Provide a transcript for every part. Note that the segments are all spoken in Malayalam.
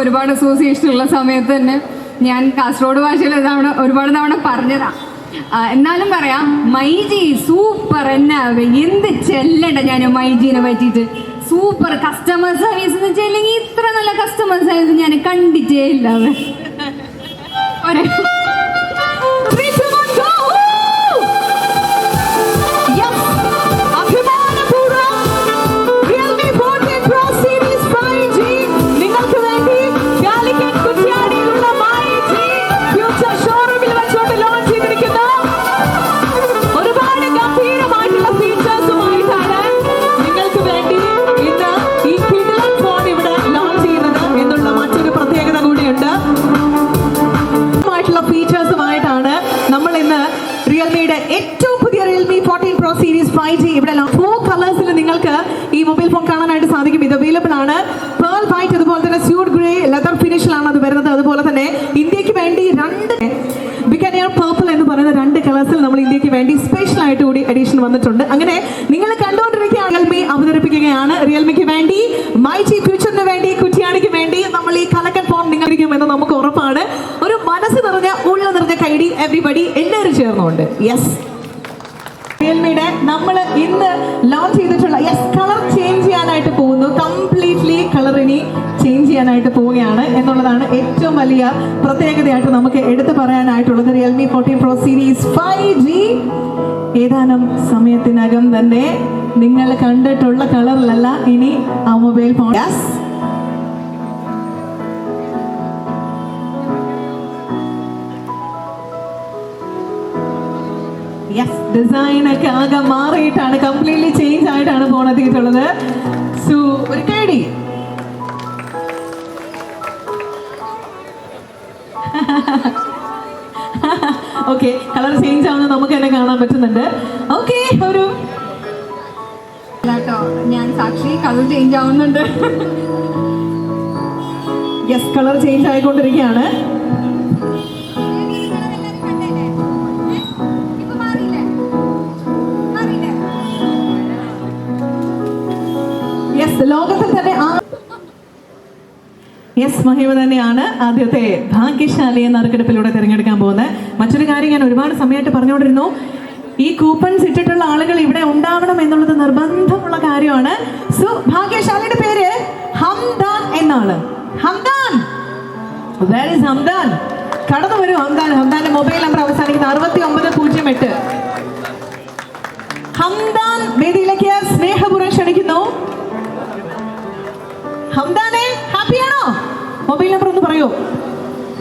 ഒരുപാട് അസോസിയേഷൻ ഉള്ള സമയത്ത് തന്നെ ഞാൻ കാസർഗോഡ് ഭാഷയിൽ തവണ ഒരുപാട് തവണ പറഞ്ഞതാ. എന്നാലും പറയാം മൈജി സൂപ്പർ എന്നാ എന്ത് ചെല്ലണ്ട ഞാൻ മൈജീനെ പറ്റിയിട്ട്. സൂപ്പർ കസ്റ്റമർ സർവീസ് എന്ന് വെച്ചില്ലെങ്കിൽ ഇത്ര നല്ല കസ്റ്റമർ സർവീസ് ഞാൻ കണ്ടിട്ടേ ഇല്ല. ഒരേ ഇത് അവൈലബിൾ ആണ്. പേൾ വൈറ്റ് അതുപോലെ തന്നെ സ്യൂട്ട് ഗ്രേ ലെതർ ഫിനിഷിലാണ് അത് വരുന്നത്. അതുപോലെ തന്നെ ഇന്ത്യയ്ക്ക് വേണ്ടി രണ്ട് ബിക്കനിയർ പേർപ്പിൾ എന്ന് പറയുന്ന രണ്ട് കളേഴ്സിൽ നമ്മൾ ഇന്ത്യയ്ക്ക് വേണ്ടി സ്പെഷ്യൽ ആയിട്ട് കൂടി എഡിഷൻ വന്നിട്ടുണ്ട്. അങ്ങനെ നിങ്ങൾ കണ്ടുകൊണ്ടിരിക്കുകയാണ്. റിയൽമി അവതരിപ്പിക്കുകയാണ്. റിയൽമിക്ക് വേണ്ടി മൈ ജി ഫ്യൂച്ചറിന് വേണ്ടി കുറ്റിയാണിക്ക് വേണ്ടി നമ്മൾ ഈ കലക്കൻ ഫോൺ നിങ്ങളിരിക്കും നമുക്ക് ഉറപ്പാണ്. ഒരു മനസ്സ് നിറഞ്ഞ ഉള്ള നിറഞ്ഞ കൈഡി എവറിബഡി എല്ലാവരും ചേർന്നുണ്ട് യെസ് റിയൽമിയുടെ നമ്മൾ ഇന്ന് ലോഞ്ച് ചെയ്തിട്ടുള്ള യെസ് കളർ ഇനി ചേഞ്ച് ചെയ്യാനായിട്ട് പോവുകയാണ് എന്നുള്ളതാണ് ഏറ്റവും വലിയ പ്രത്യേകതയായിട്ട് നമുക്ക് എടുത്തു പറയാനായിട്ടുള്ളത്. Realme fourteen pro series five G ഏതാനും സമയത്തിനകം തന്നെ നിങ്ങൾ കണ്ടിട്ടുള്ള കളറിലല്ല ഇനി ആ മൊബൈൽ ഫോൺ യെസ് ഡിസൈൻ ഒക്കെ ആകെ മാറിയിട്ടാണ് കംപ്ലീറ്റ്ലി ചേഞ്ച് ആയിട്ടാണ് ഫോൺ എത്തിയിട്ടുള്ളത്. സോ ഒരു കേടി ഓക്കെ കളർ ചേഞ്ച് ആവുന്നത് നമുക്ക് തന്നെ കാണാൻ പറ്റുന്നുണ്ട്. ഓക്കെ ഒരു. കേട്ടോ ഞാൻ സാക്ഷി കളർ ചേഞ്ച് ആവുന്നുണ്ട്. യെസ് കളർ ചേഞ്ച് ആയിക്കൊണ്ടിരിക്കുകയാണ്. യെസ് ലോകത്തിൽ തന്നെ ആ യെസ് മഹിമ തന്നെയാണ് ആദ്യത്തെ ഭാഗ്യശാലി എന്ന നറുക്കെടുപ്പിലൂടെ തിരഞ്ഞെടുക്കാൻ പോകുന്നത്. മറ്റൊരു കാര്യം ഞാൻ ഒരുപാട് സമയമായിട്ട് പറഞ്ഞുകൊണ്ടിരുന്നു. ഈ കൂപ്പൺസ് ഇട്ടിട്ടുള്ള ആളുകൾ ഇവിടെ ഉണ്ടാവണം എന്നുള്ളത് നിർബന്ധമുള്ള കാര്യമാണ്. സോ ഭാഗ്യശാലിയുടെ പേര് ഹംദാൻ എന്നാണ്. ഹംദാൻ. ഹംദാൻ? കടന്നു വരും ഹംദാൻ. ഹംദാന്റെ മൊബൈൽ നമ്പർ അവസാനിക്കുന്ന അറുപത്തി ഒമ്പത് പൂജ്യം എട്ട്. ഹംദാൻ വേദിയിലേക്ക് സ്നേഹപൂർവം ക്ഷണിക്കുന്നു. ഹംദാനെ മൊബൈൽ നമ്പർ ഒന്ന് പറയോ.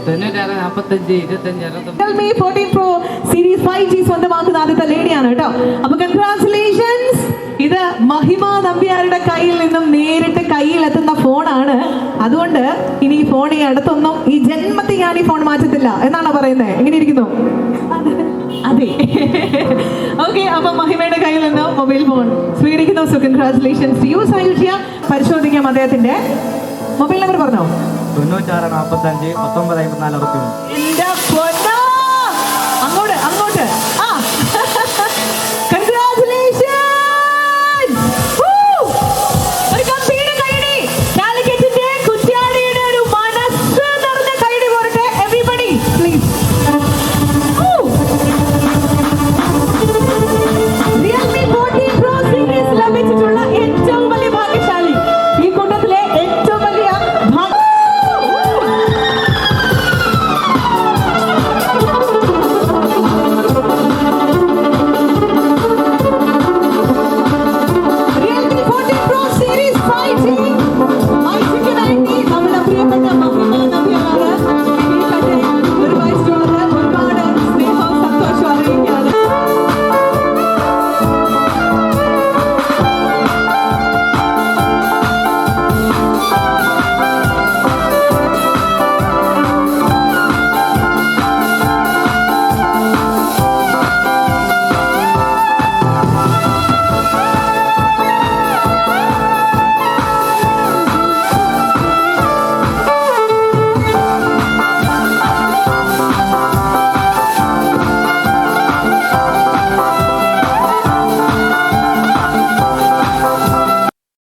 തൊണ്ണൂറ്റാറ് നാൽപ്പത്തഞ്ച് ഇരുപത്തഞ്ച് 14 Pro Series 5G സ്വന്തമാക്കുന്ന ആദ്യത്തെ ലേഡിയാണ് കേട്ടോ. അപ്പൊ കൺഗ്രാറ്റുലേഷൻസ് ഇത് മഹിമ നമ്പ്യാരുടെ കയ്യിൽ നിന്നും നേരിട്ട് കയ്യിൽ എത്തുന്ന ഫോണാണ്. അതുകൊണ്ട് ഇനി ഈ ഫോൺ ഈ അടുത്തൊന്നും ഈ ജന്മത്തിൽ ഞാൻ ഈ ഫോൺ മാറ്റത്തില്ല എന്നാണ് പറയുന്നത് എങ്ങനെ ഇരിക്കുന്നു അതെ. ഓക്കെ അപ്പൊ മഹിമയുടെ കയ്യിൽ നിന്ന് മൊബൈൽ ഫോൺ? സ്വീകരിക്കുന്നു സോ കൺഗ്രാറ്റുലേഷൻസ് യു സായുജ്യ പരിശോധിക്കാം അദ്ദേഹത്തിന്റെ. മൊബൈൽ നമ്പർ പറഞ്ഞോ? തൊണ്ണൂറ്റാറ് നാൽപ്പത്തഞ്ച് പത്തൊമ്പത് അമ്പത്തിനാല് അറുപത്തി മൂന്ന്